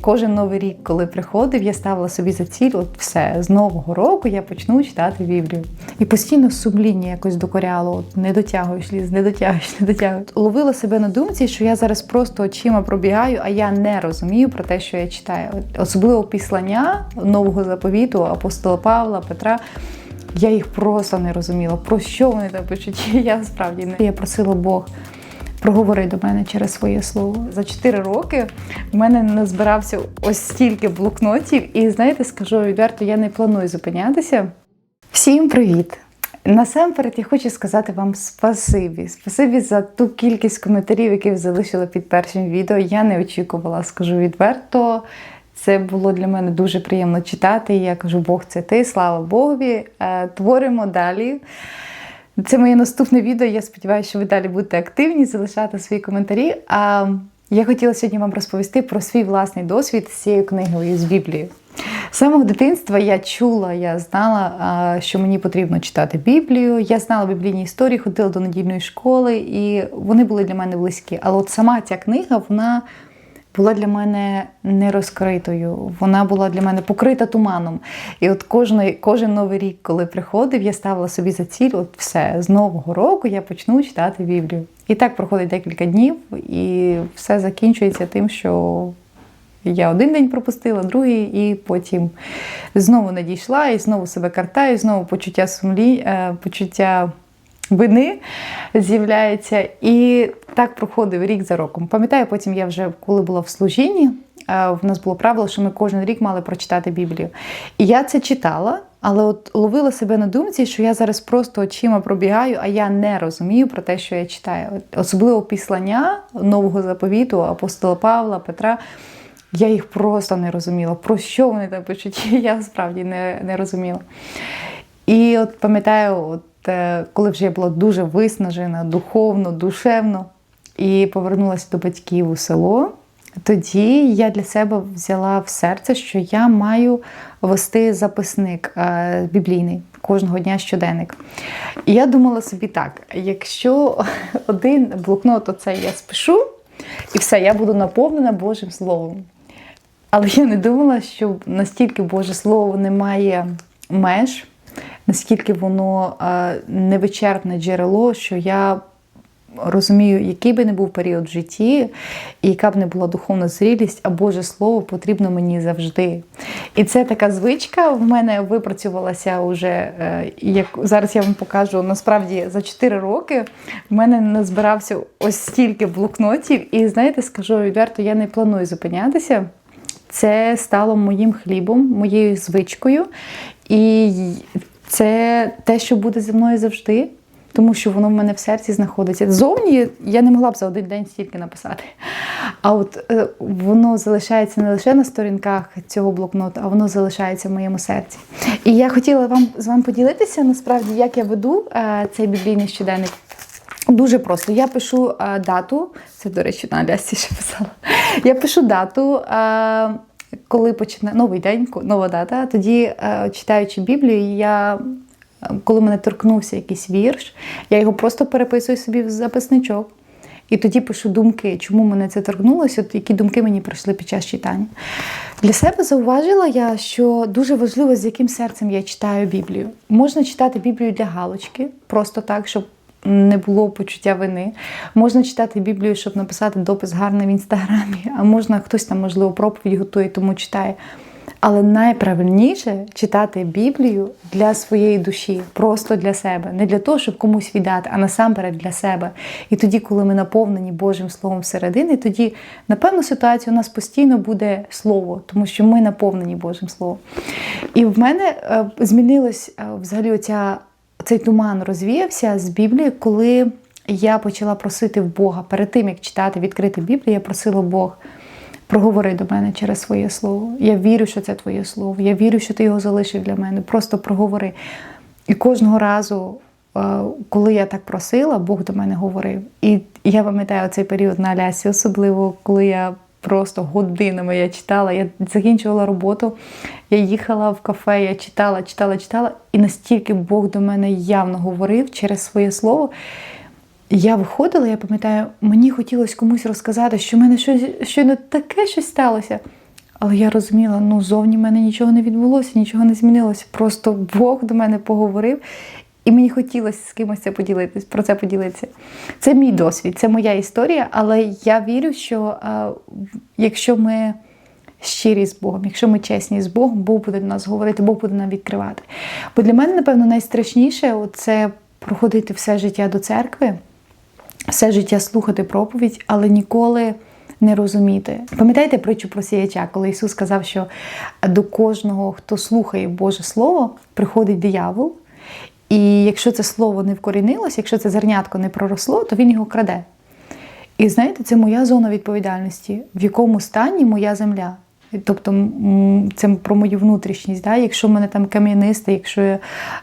Кожен новий рік, коли приходив, я ставила собі за ціль, от все, з нового року я почну читати Біблію. І постійно сумління якось докоряло, от, не дотягуєш ліс, не дотягуєш, не дотягуєш. Ловила себе на думці, що я зараз просто очима пробігаю, а я не розумію про те, що я читаю. Особливо післання нового заповіту апостола Павла, Петра. Я їх просто не розуміла. Про що вони там пишуть? Я справді не я просила Бог. Проговори до мене через своє слово. За 4 роки в мене назбирався ось стільки блокнотів, і знаєте, скажу відверто, я не планую зупинятися. Всім привіт! Насамперед я хочу сказати вам спасибі. Спасибі за ту кількість коментарів, які ви залишили під першим відео. Я не очікувала, скажу відверто. Це було для мене дуже приємно читати. Я кажу, Бог, це ти, слава Богові. Е, Творимо далі. Це моє наступне відео. Я сподіваюся, що ви далі будете активні, залишати свої коментарі. А я хотіла сьогодні вам розповісти про свій власний досвід з цією книгою з Біблії. З самого дитинства я чула, я знала, що мені потрібно читати Біблію. Я знала біблійні історії, ходила до недільної школи, і вони були для мене близькі. Але от сама ця книга, вона була для мене не розкритою. Вона була для мене покрита туманом. І от кожен, кожен новий рік, коли приходив, я ставила собі за ціль, от все, з нового року я почну читати Біблію. І так проходить декілька днів, і все закінчується тим, що я один день пропустила, другий, і потім знову не дійшла, і знову себе картаю, знову почуття сумлі, е, почуття вини з'являється. І так проходив рік за роком. Пам'ятаю, потім я вже коли була в служінні, е, в нас було правило, що ми кожен рік мали прочитати Біблію. І я це читала. Але от ловила себе на думці, що я зараз просто очима пробігаю, а я не розумію про те, що я читаю. Особливо післання нового заповіту апостола Павла, Петра. Я їх просто не розуміла. Про що вони там пишуть? Я справді не, не розуміла. І от пам'ятаю, от е, коли вже я була дуже виснажена духовно, душевно, і повернулася до батьків у село, тоді я для себе взяла в серце, що я маю вести записник е, біблійний кожного дня щоденник. І я думала собі так: якщо один блокнот оцей я спишу, і все, я буду наповнена Божим Словом. Але я не думала, що настільки Боже Слово не має меж, наскільки воно е, невичерпне джерело, що я розумію, який би не був період в житті, і яка б не була духовна зрілість, а Боже Слово потрібно мені завжди. І це така звичка в мене випрацювалася вже, е, як зараз я вам покажу, насправді за 4 роки в мене назбирався ось стільки блокнотів, і знаєте, скажу відверто, я не планую зупинятися. Це стало моїм хлібом, моєю звичкою. І це те, що буде зі мною завжди, тому що воно в мене в серці знаходиться. Зовні я не могла б за один день стільки написати. А от е, воно залишається не лише на сторінках цього блокноту, а воно залишається в моєму серці. І я хотіла вам з вами поділитися насправді, як я веду е, цей біблійний щоденник. Дуже просто. Я пишу а, дату, це, до речі, на Алясці ще писала. Я пишу дату, а, коли починає новий день, нова дата. Тоді, читаючи Біблію, я, коли мене торкнувся якийсь вірш, я його просто переписую собі в записничок. І тоді пишу думки, чому мене це торкнулося, які думки мені пройшли під час читання. Для себе зауважила я, що дуже важливо, з яким серцем я читаю Біблію. Можна читати Біблію для галочки, просто так, щоб не було почуття вини. Можна читати Біблію, щоб написати допис гарний в інстаграмі, а можна хтось там, можливо, проповідь готує, тому читає. Але найправильніше читати Біблію для своєї душі, просто для себе, не для того, щоб комусь віддати, а насамперед для себе. І тоді, коли ми наповнені Божим Словом всередини, тоді на певну ситуацію у нас постійно буде слово, тому що ми наповнені Божим Словом. І в мене е, змінилось е, взагалі оця цей туман розвіявся з Біблії, коли я почала просити в Бога перед тим, як читати, відкрити Біблію, я просила Бог. Проговори до мене через своє слово. Я вірю, що це твоє слово. Я вірю, що ти його залишив для мене. Просто проговори. І кожного разу, е, коли я так просила, Бог до мене говорив. І я пам'ятаю цей період на Алясі, особливо коли я просто годинами я читала. Я закінчувала роботу, я їхала в кафе, я читала, читала, читала, і настільки Бог до мене явно говорив через своє слово. Я виходила, я пам'ятаю, мені хотілося комусь розказати, що в мене щось щойно таке щось сталося. Але я розуміла, ну зовні в мене нічого не відбулося, нічого не змінилося. Просто Бог до мене поговорив, і мені хотілося з кимось це поділитись, про це поділитися. Це мій досвід, це моя історія, але я вірю, що а, якщо ми щирі з Богом, якщо ми чесні з Богом, Бог буде до нас говорити, Бог буде нам відкривати. Бо для мене, напевно, найстрашніше це проходити все життя до церкви, все життя слухати проповідь, але ніколи не розуміти. Пам'ятаєте притчу про сіяча, коли Ісус сказав, що до кожного, хто слухає Боже Слово, приходить диявол. І якщо це слово не вкорінилось, якщо це зернятко не проросло, то він його краде. І знаєте, це моя зона відповідальності, в якому стані моя земля. Тобто це про мою внутрішність. Да? Якщо в мене там кам'янисте, якщо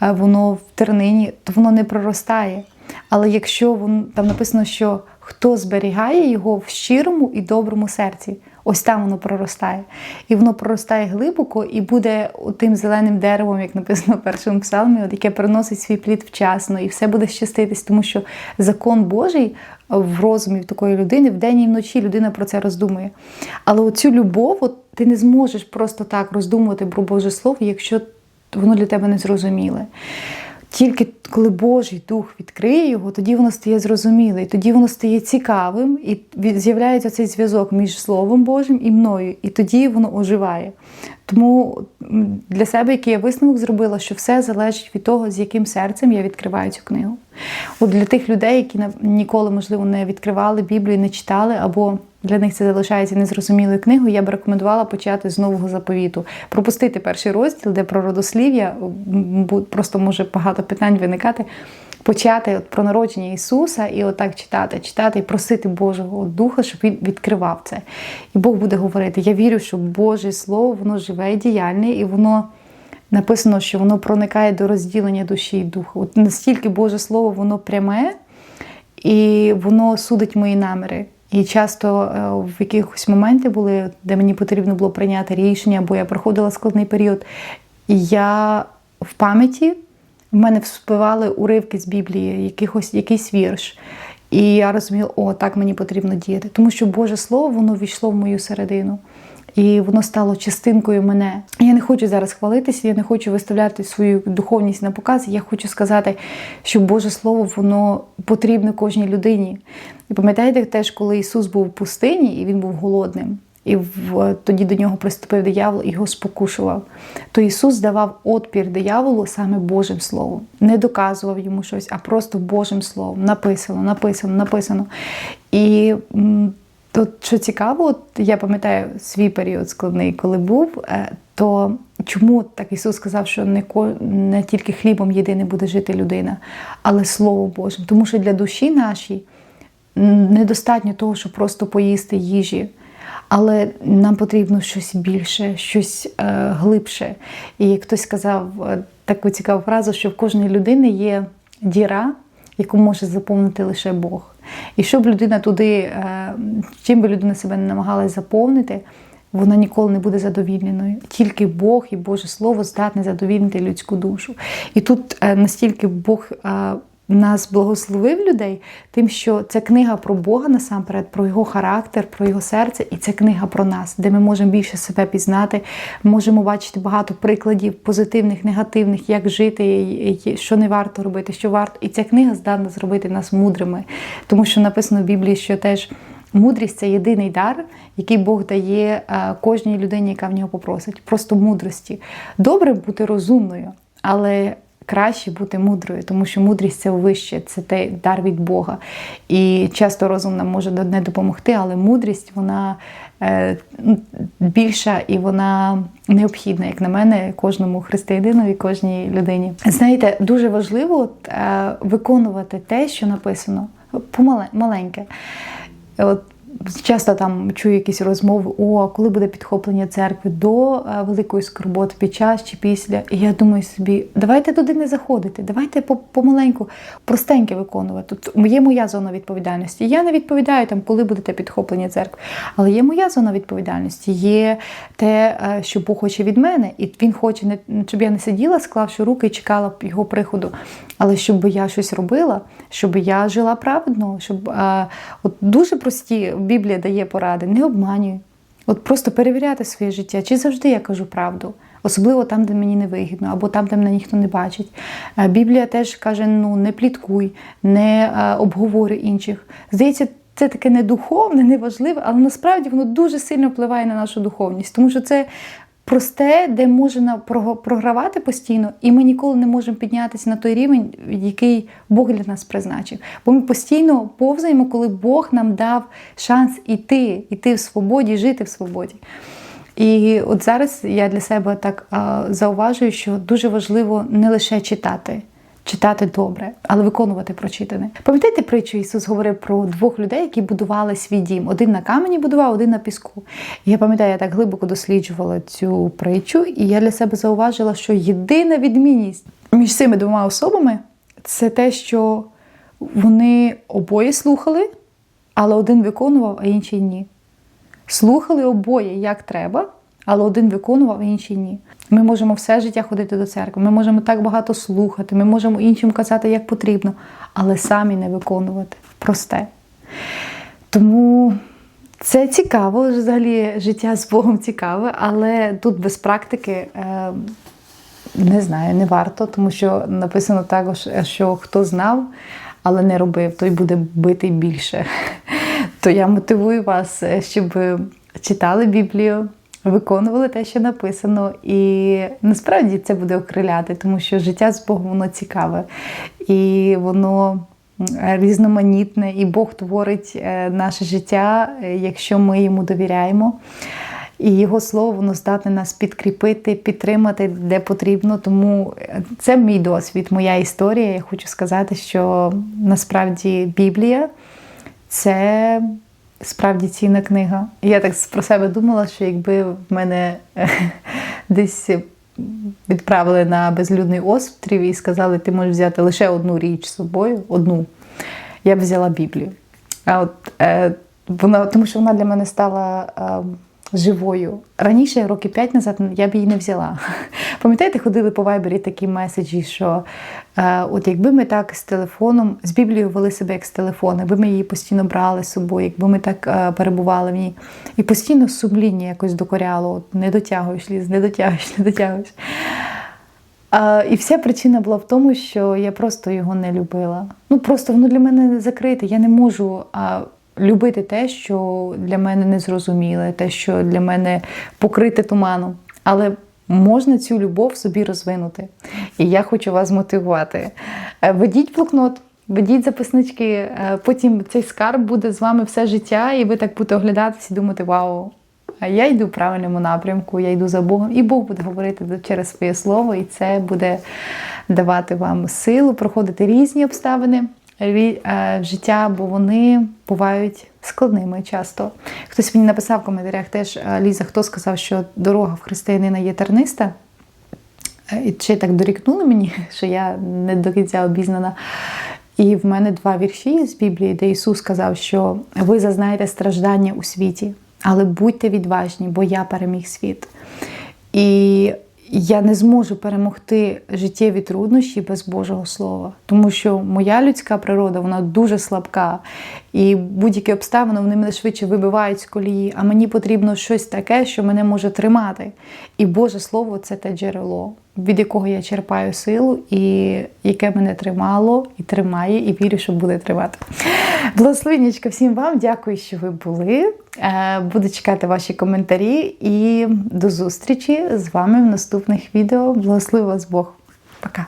воно в тернині, то воно не проростає. Але якщо воно там написано, що хто зберігає його в щирому і доброму серці, ось там воно проростає. І воно проростає глибоко і буде тим зеленим деревом, як написано в першому псалмі, от яке приносить свій плід вчасно, і все буде щаститись, тому що закон Божий в розумі такої людини вдень і вночі людина про це роздумує. Але оцю любов от, ти не зможеш просто так роздумувати про Боже Слово, якщо воно для тебе не зрозуміле. Тільки коли Божий дух відкриє його, тоді воно стає зрозуміле, тоді воно стає цікавим, і з'являється цей зв'язок між Словом Божим і мною, і тоді воно оживає. Тому для себе, який я висновок зробила, що все залежить від того, з яким серцем я відкриваю цю книгу. От Для тих людей, які ніколи, можливо, не відкривали Біблію, не читали, або для них це залишається незрозумілою книгою, я б рекомендувала почати з нового заповіту, пропустити перший розділ, де про родослів'я просто може багато питань виникати. Почати от про народження Ісуса і отак читати, читати і просити Божого Духа, щоб Він відкривав це. І Бог буде говорити: я вірю, що Боже Слово, воно живе і діяльне, і воно написано, що воно проникає до розділення душі і духа. От настільки Боже Слово, воно пряме і воно судить мої наміри. І часто е, в якихось моменти були, де мені потрібно було прийняти рішення, бо я проходила складний період. Я в пам'яті в мене вспливали уривки з Біблії, якихось, якийсь вірш. І я розуміла, о, так мені потрібно діяти. Тому що Боже Слово, воно війшло в мою середину. І воно стало частинкою мене. Я не хочу зараз хвалитися, я не хочу виставляти свою духовність на показ. Я хочу сказати, що Боже Слово воно потрібне кожній людині. І пам'ятаєте теж, коли Ісус був в пустині і Він був голодним. І в, тоді до нього приступив диявол і його спокушував. То Ісус давав отпір дияволу саме Божим Словом. Не доказував йому щось, а просто Божим Словом. Написано, написано, написано. І Тут що цікаво, от я пам'ятаю свій період складний, коли був, е, то чому так Ісус сказав, що не не тільки хлібом єдине буде жити людина, але Слово Божим. Тому що для душі нашій недостатньо того, щоб просто поїсти їжі. Але нам потрібно щось більше, щось е, глибше. І хтось сказав е, таку цікаву фразу, що в кожної людини є діра, яку може заповнити лише Бог. І щоб людина туди, е, чим би людина себе не намагалась заповнити, вона ніколи не буде задовільненою. Тільки Бог і Боже Слово здатне задовільнити людську душу. І тут е, настільки Бог е, нас благословив людей, тим, що це книга про Бога насамперед, про його характер, про його серце, і це книга про нас, де ми можемо більше себе пізнати, можемо бачити багато прикладів позитивних, негативних, як жити, що не варто робити, що варто. І ця книга здатна зробити нас мудрими, тому що написано в Біблії, що теж. Мудрість це єдиний дар, який Бог дає е, кожній людині, яка в нього попросить. Просто мудрості. Добре бути розумною, але краще бути мудрою, тому що мудрість це вище, це той дар від Бога. І часто розум нам може не допомогти, але мудрість вона е, більша і вона необхідна, як на мене, кожному християнинові, кожній людині. Знаєте, дуже важливо е, виконувати те, що написано помаленьке. От Часто там чую якісь розмови, о, коли буде підхоплення церкви до е, великої скорботи, під час чи після. І я думаю собі, давайте туди не заходити, давайте помаленьку, простеньке виконувати. Тут є моя зона відповідальності. Я не відповідаю там, коли буде підхоплення церкви, але є моя зона відповідальності. Є те, е, що Бог хоче від мене, і він хоче щоб я не сиділа, склавши руки і чекала його приходу, але щоб я щось робила, щоб я жила праведно, щоб а, от дуже прості. Біблія дає поради, не обманюй, От просто перевіряти своє життя, чи завжди я кажу правду. Особливо там, де мені не вигідно, або там, де мене ніхто не бачить. Е, Біблія теж каже: ну не пліткуй, не е, обговорюй інших. Здається, це таке не духовне, не важливе, але насправді воно дуже сильно впливає на нашу духовність, тому що це просте, де можна програвати постійно, і ми ніколи не можемо піднятися на той рівень, який Бог для нас призначив. Бо ми постійно повзаємо, коли Бог нам дав шанс іти, іти в свободі, жити в свободі. І от зараз я для себе так а, зауважую, що дуже важливо не лише читати. Читати добре, але виконувати прочитане. Пам'ятаєте притчу, Ісус говорив про двох людей, які будували свій дім. Один на камені будував, один на піску. І я пам'ятаю, я так глибоко досліджувала цю притчу, і я для себе зауважила, що єдина відмінність між цими двома особами це те, що вони обоє слухали, але один виконував, а інший ні. Слухали обоє як треба, але один виконував, а інший ні. Ми можемо все життя ходити до церкви, ми можемо так багато слухати, ми можемо іншим казати, як потрібно, але самі не виконувати. Просте. Тому це цікаво, взагалі життя з Богом цікаве, але тут без практики. Е, не знаю, не варто, тому що написано також, що хто знав, але не робив, той буде битий більше. То я мотивую вас, щоб читали Біблію, виконували те, що написано, і насправді це буде окриляти, тому що життя з Богом воно цікаве і воно різноманітне, і Бог творить е, наше життя, е, якщо ми йому довіряємо. І його слово воно здатне нас підкріпити, підтримати де потрібно. Тому це мій досвід, моя історія. Я хочу сказати, що насправді Біблія це справді цінна книга. Я так про себе думала, що якби в мене десь відправили на безлюдний острів і сказали, ти можеш взяти лише одну річ з собою, одну, я б взяла Біблію. А от е, вона, тому що вона для мене стала. Е, живою. Раніше, роки п'ять назад, я б її не взяла. Пам'ятаєте, ходили по вайбері такі меседжі, що е, от якби ми так з телефоном, з Біблією вели себе як з телефоном, якби ми її постійно брали з собою, якби ми так е, перебували в ній, і постійно сумління якось докоряло, от не дотягуєш ліс, не дотягуєш, не дотягуєш. А, і вся причина була в тому, що я просто його не любила. Ну просто воно для мене закрите. Я не можу а, любити те, що для мене незрозуміле, те, що для мене покрите туманом. Але можна цю любов собі розвинути. І я хочу вас мотивувати. Е, Ведіть блокнот. Ведіть записнички, е, потім цей скарб буде з вами все життя, і ви так будете оглядатися і думати, вау, я йду в правильному напрямку, я йду за Богом, і Бог буде говорити через своє слово, і це буде давати вам силу проходити різні обставини в життя, бо вони бувають складними часто. Хтось мені написав в коментарях теж, е, Ліза, хто сказав, що дорога в християнина є терниста. Е, І ще так дорікнули мені, що я не до кінця обізнана. І в мене два вірші з Біблії, де Ісус сказав, що ви зазнаєте страждання у світі, але будьте відважні, бо я переміг світ. І я не зможу перемогти життєві труднощі без Божого Слова, тому що моя людська природа вона дуже слабка, і будь-які обставини вони мене швидше вибивають з колії, а мені потрібно щось таке, що мене може тримати. І Боже Слово це те джерело, від якого я черпаю силу, і яке мене тримало і тримає, і вірю, що буде тривати. Благословеннячка всім вам, дякую, що ви були. Е, Буду чекати ваші коментарі і до зустрічі з вами в наступних відео. Благослови вас Бог. Пока!